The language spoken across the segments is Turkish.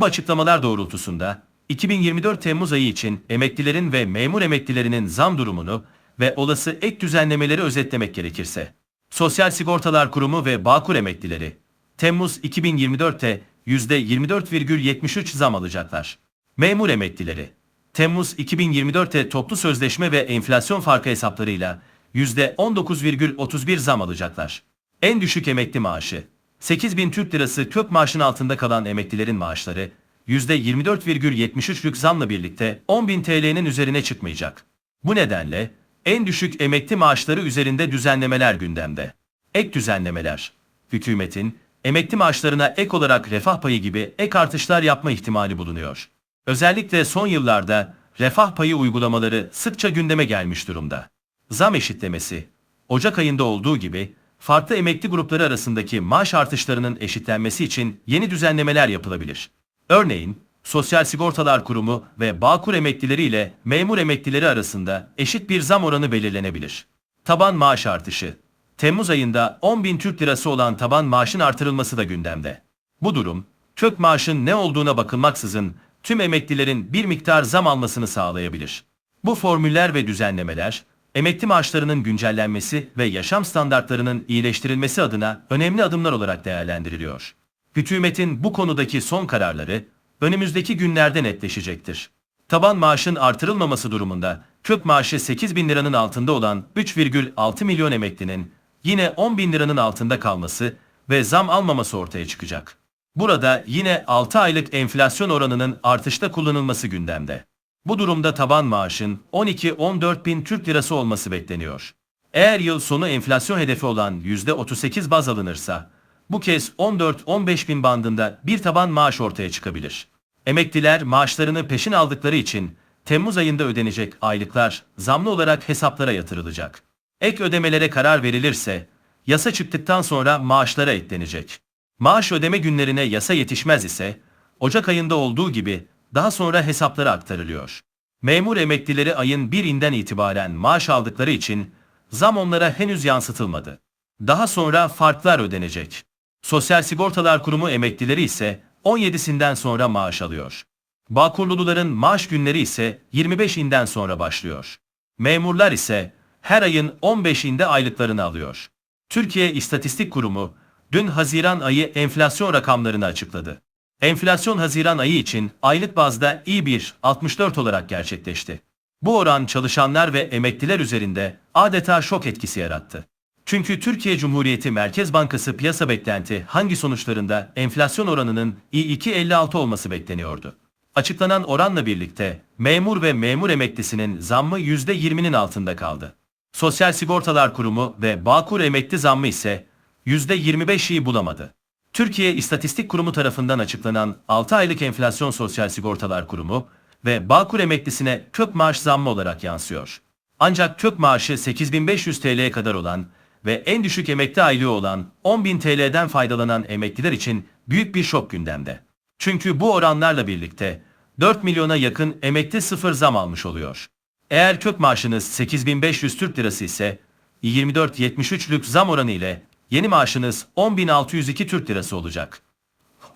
Bu açıklamalar doğrultusunda 2024 Temmuz ayı için emeklilerin ve memur emeklilerinin zam durumunu ve olası ek düzenlemeleri özetlemek gerekirse. Sosyal Sigortalar Kurumu ve Bağkur emeklileri Temmuz 2024'te %24,73 zam alacaklar. Memur emeklileri Temmuz 2024'te toplu sözleşme ve enflasyon farkı hesaplarıyla %19,31 zam alacaklar. En düşük emekli maaşı 8000 Türk Lirası kök maaşın altında kalan emeklilerin maaşları %24,73'lük zamla birlikte 10.000 TL'nin üzerine çıkmayacak. Bu nedenle en düşük emekli maaşları üzerinde düzenlemeler gündemde. Ek düzenlemeler. Hükümetin emekli maaşlarına ek olarak refah payı gibi ek artışlar yapma ihtimali bulunuyor. Özellikle son yıllarda refah payı uygulamaları sıkça gündeme gelmiş durumda. Zam eşitlemesi, Ocak ayında olduğu gibi farklı emekli grupları arasındaki maaş artışlarının eşitlenmesi için yeni düzenlemeler yapılabilir. Örneğin, Sosyal Sigortalar Kurumu ve Bağkur emeklileri ile memur emeklileri arasında eşit bir zam oranı belirlenebilir. Taban maaş artışı. Temmuz ayında 10.000 Türk Lirası olan taban maaşın artırılması da gündemde. Bu durum, kök maaşın ne olduğuna bakılmaksızın tüm emeklilerin bir miktar zam almasını sağlayabilir. Bu formüller ve düzenlemeler, emekli maaşlarının güncellenmesi ve yaşam standartlarının iyileştirilmesi adına önemli adımlar olarak değerlendiriliyor. Hükümetin bu konudaki son kararları önümüzdeki günlerde netleşecektir. Taban maaşın artırılmaması durumunda kök maaşı 8 bin liranın altında olan 3,6 milyon emeklinin yine 10 bin liranın altında kalması ve zam almaması ortaya çıkacak. Burada yine 6 aylık enflasyon oranının artışta kullanılması gündemde. Bu durumda taban maaşın 12-14 bin Türk lirası olması bekleniyor. Eğer yıl sonu enflasyon hedefi olan %38 baz alınırsa, bu kez 14-15 bin bandında bir taban maaş ortaya çıkabilir. Emekliler maaşlarını peşin aldıkları için Temmuz ayında ödenecek aylıklar zamlı olarak hesaplara yatırılacak. Ek ödemelere karar verilirse, yasa çıktıktan sonra maaşlara eklenecek. Maaş ödeme günlerine yasa yetişmez ise, Ocak ayında olduğu gibi daha sonra hesaplara aktarılıyor. Memur emeklileri ayın birinden itibaren maaş aldıkları için zam onlara henüz yansıtılmadı. Daha sonra farklar ödenecek. Sosyal Sigortalar Kurumu emeklileri ise 17'sinden sonra maaş alıyor. Bağkurluların maaş günleri ise 25'inden sonra başlıyor. Memurlar ise her ayın 15'inde aylıklarını alıyor. Türkiye İstatistik Kurumu dün Haziran ayı enflasyon rakamlarını açıkladı. Enflasyon Haziran ayı için aylık bazda İ1 64 olarak gerçekleşti. Bu oran çalışanlar ve emekliler üzerinde adeta şok etkisi yarattı. Çünkü Türkiye Cumhuriyeti Merkez Bankası piyasa beklenti hangi sonuçlarında enflasyon oranının İ2 56 olması bekleniyordu. Açıklanan oranla birlikte memur ve memur emeklisinin zammı %20'nin altında kaldı. Sosyal Sigortalar Kurumu ve Bağkur emekli zammı ise %25'i bulamadı. Türkiye İstatistik Kurumu tarafından açıklanan 6 aylık enflasyon Sosyal Sigortalar Kurumu ve Bağkur emeklisine kök maaş zammı olarak yansıyor. Ancak kök maaşı 8500 TL'ye kadar olan ve en düşük emekli aylığı olan 10.000 TL'den faydalanan emekliler için büyük bir şok gündemde. Çünkü bu oranlarla birlikte 4 milyona yakın emekli sıfır zam almış oluyor. Eğer kök maaşınız 8500 Türk Lirası ise 24.73'lük zam oranı ile yeni maaşınız 10.602 Türk Lirası olacak.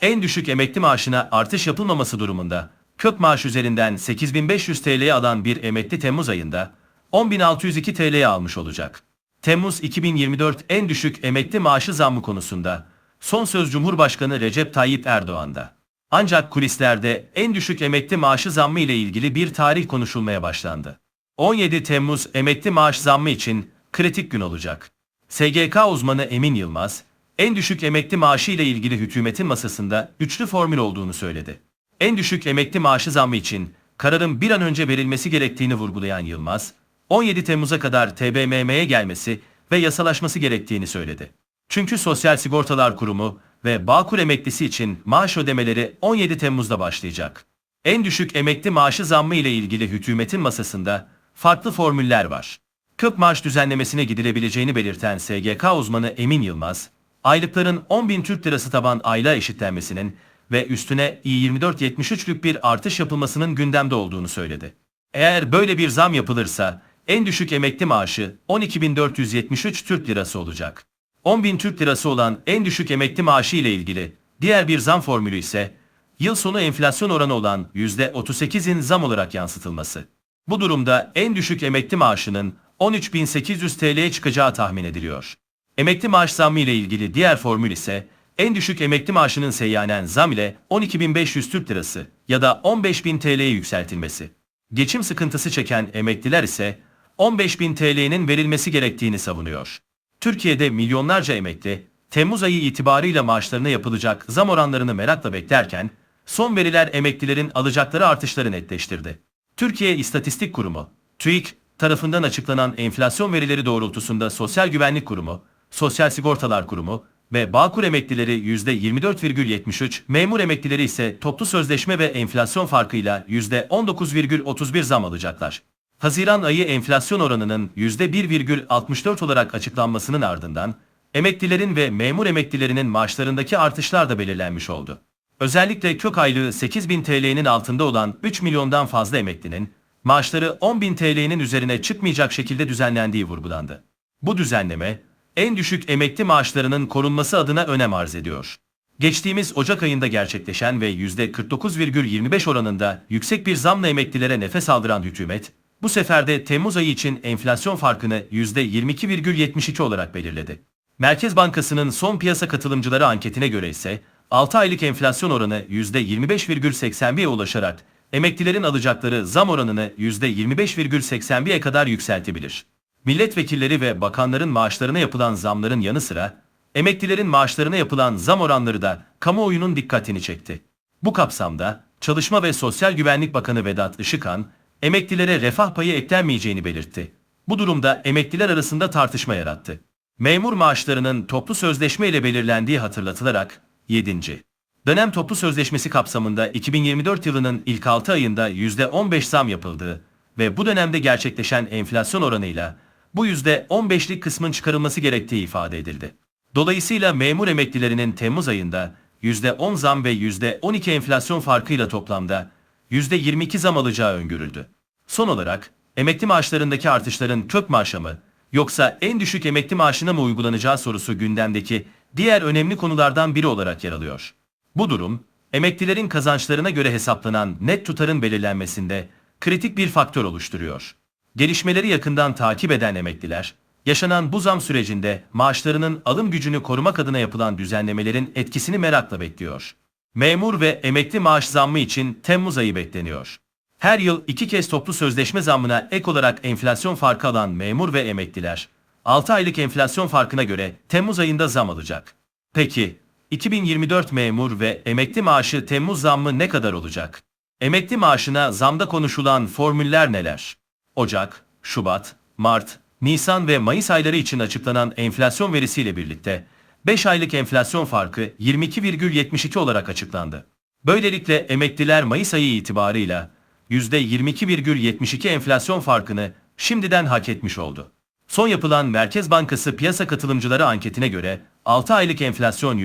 En düşük emekli maaşına artış yapılmaması durumunda kök maaş üzerinden 8500 TL'ye alan bir emekli Temmuz ayında 10.602 TL'ye almış olacak. Temmuz 2024 en düşük emekli maaşı zammı konusunda son söz Cumhurbaşkanı Recep Tayyip Erdoğan'da. Ancak kulislerde en düşük emekli maaşı zammı ile ilgili bir tarih konuşulmaya başlandı. 17 Temmuz emekli maaş zammı için kritik gün olacak. SGK uzmanı Emin Yılmaz, en düşük emekli maaşı ile ilgili hükümetin masasında üçlü formül olduğunu söyledi. En düşük emekli maaşı zammı için kararın bir an önce verilmesi gerektiğini vurgulayan Yılmaz, 17 Temmuz'a kadar TBMM'ye gelmesi ve yasalaşması gerektiğini söyledi. Çünkü Sosyal Sigortalar Kurumu ve Bağkur emeklisi için maaş ödemeleri 17 Temmuz'da başlayacak. En düşük emekli maaşı zammı ile ilgili hükümetin masasında farklı formüller var. Kök maaş düzenlemesine gidilebileceğini belirten SGK uzmanı Emin Yılmaz, aylıkların 10 bin Türk Lirası taban aylığa eşitlenmesinin ve üstüne İ24-73'lük bir artış yapılmasının gündemde olduğunu söyledi. Eğer böyle bir zam yapılırsa en düşük emekli maaşı 12.473 Türk Lirası olacak. 10.000 Türk Lirası olan en düşük emekli maaşı ile ilgili diğer bir zam formülü ise yıl sonu enflasyon oranı olan %38'in zam olarak yansıtılması. Bu durumda en düşük emekli maaşının 13.800 TL'ye çıkacağı tahmin ediliyor. Emekli maaş zammı ile ilgili diğer formül ise en düşük emekli maaşının seyyanen zam ile 12.500 Türk Lirası ya da 15.000 TL'ye yükseltilmesi. Geçim sıkıntısı çeken emekliler ise 15.000 TL'nin verilmesi gerektiğini savunuyor. Türkiye'de milyonlarca emekli Temmuz ayı itibarıyla maaşlarına yapılacak zam oranlarını merakla beklerken son veriler emeklilerin alacakları artışları netleştirdi. Türkiye İstatistik Kurumu, TÜİK tarafından açıklanan enflasyon verileri doğrultusunda Sosyal Güvenlik Kurumu, Sosyal Sigortalar Kurumu ve Bağkur emeklileri %24,73, memur emeklileri ise toplu sözleşme ve enflasyon farkıyla %19,31 zam alacaklar. Haziran ayı enflasyon oranının %1,64 olarak açıklanmasının ardından emeklilerin ve memur emeklilerinin maaşlarındaki artışlar da belirlenmiş oldu. Özellikle kök aylığı 8000 TL'nin altında olan 3 milyondan fazla emeklinin maaşları 10.000 TL'nin üzerine çıkmayacak şekilde düzenlendiği vurgulandı. Bu düzenleme en düşük emekli maaşlarının korunması adına önem arz ediyor. Geçtiğimiz Ocak ayında gerçekleşen ve %49,25 oranında yüksek bir zamla emeklilere nefes aldıran hükümet, bu sefer de Temmuz ayı için enflasyon farkını %22,72 olarak belirledi. Merkez Bankası'nın son piyasa katılımcıları anketine göre ise 6 aylık enflasyon oranı %25,81'e ulaşarak emeklilerin alacakları zam oranını %25,81'e kadar yükseltebilir. Milletvekilleri ve bakanların maaşlarına yapılan zamların yanı sıra emeklilerin maaşlarına yapılan zam oranları da kamuoyunun dikkatini çekti. Bu kapsamda Çalışma ve Sosyal Güvenlik Bakanı Vedat Işıkhan, emeklilere refah payı eklenmeyeceğini belirtti. Bu durumda emekliler arasında tartışma yarattı. Memur maaşlarının toplu sözleşme ile belirlendiği hatırlatılarak 7. Dönem toplu sözleşmesi kapsamında 2024 yılının ilk 6 ayında %15 zam yapıldığı ve bu dönemde gerçekleşen enflasyon oranıyla bu %15'lik kısmın çıkarılması gerektiği ifade edildi. Dolayısıyla memur emeklilerinin Temmuz ayında %10 zam ve %12 enflasyon farkıyla toplamda %22 zam alacağı öngörüldü. Son olarak emekli maaşlarındaki artışların kök maaşa mı yoksa en düşük emekli maaşına mı uygulanacağı sorusu gündemdeki diğer önemli konulardan biri olarak yer alıyor. Bu durum, emeklilerin kazançlarına göre hesaplanan net tutarın belirlenmesinde kritik bir faktör oluşturuyor. Gelişmeleri yakından takip eden emekliler, yaşanan bu zam sürecinde maaşlarının alım gücünü korumak adına yapılan düzenlemelerin etkisini merakla bekliyor. Memur ve emekli maaş zammı için Temmuz ayı bekleniyor. Her yıl iki kez toplu sözleşme zammına ek olarak enflasyon farkı alan memur ve emekliler, 6 aylık enflasyon farkına göre Temmuz ayında zam alacak. Peki, 2024 memur ve emekli maaşı Temmuz zammı ne kadar olacak? Emekli maaşına zamda konuşulan formüller neler? Ocak, Şubat, Mart, Nisan ve Mayıs ayları için açıklanan enflasyon verisiyle birlikte 5 aylık enflasyon farkı 22,72 olarak açıklandı. Böylelikle emekliler Mayıs ayı itibarıyla %22,72 enflasyon farkını şimdiden hak etmiş oldu. Son yapılan Merkez Bankası piyasa katılımcıları anketine göre 6 aylık enflasyon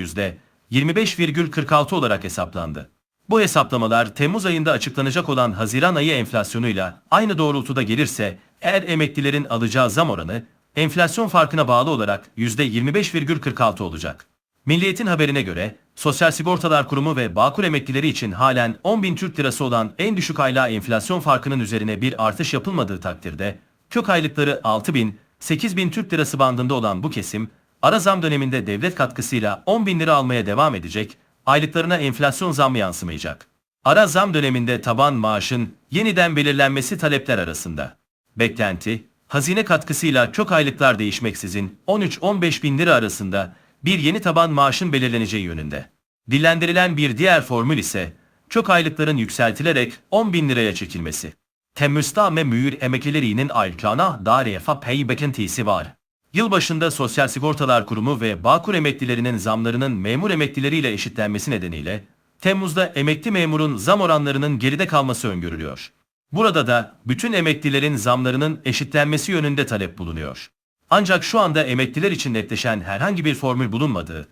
%25,46 olarak hesaplandı. Bu hesaplamalar Temmuz ayında açıklanacak olan Haziran ayı enflasyonuyla aynı doğrultuda gelirse eğer emeklilerin alacağı zam oranı enflasyon farkına bağlı olarak %25,46 olacak. Milliyetin haberine göre Sosyal Sigortalar Kurumu ve Bağkur emeklileri için halen 10.000 Türk Lirası olan en düşük aylığa enflasyon farkının üzerine bir artış yapılmadığı takdirde kök aylıkları 6.000, 8.000 Türk Lirası bandında olan bu kesim ara zam döneminde devlet katkısıyla 10.000 lira almaya devam edecek, aylıklarına enflasyon zammı yansımayacak. Ara zam döneminde taban maaşın yeniden belirlenmesi talepler arasında. Beklenti, hazine katkısıyla çok aylıklar değişmeksizin 13-15 bin lira arasında bir yeni taban maaşın belirleneceği yönünde. Dillendirilen bir diğer formül ise çok aylıkların yükseltilerek 10 bin liraya çekilmesi. Temmuz'da ve mühür emeklilerinin aylıklarına dair pay beklentisi var. Yılbaşında Sosyal Sigortalar Kurumu ve Bağkur emeklilerinin zamlarının memur emeklileriyle eşitlenmesi nedeniyle Temmuz'da emekli memurun zam oranlarının geride kalması öngörülüyor. Burada da bütün emeklilerin zamlarının eşitlenmesi yönünde talep bulunuyor. Ancak şu anda emekliler için netleşen herhangi bir formül bulunmadığı,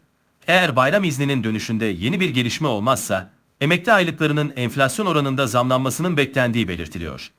eğer bayram izninin dönüşünde yeni bir gelişme olmazsa, emekli aylıklarının enflasyon oranında zamlanmasının beklendiği belirtiliyor.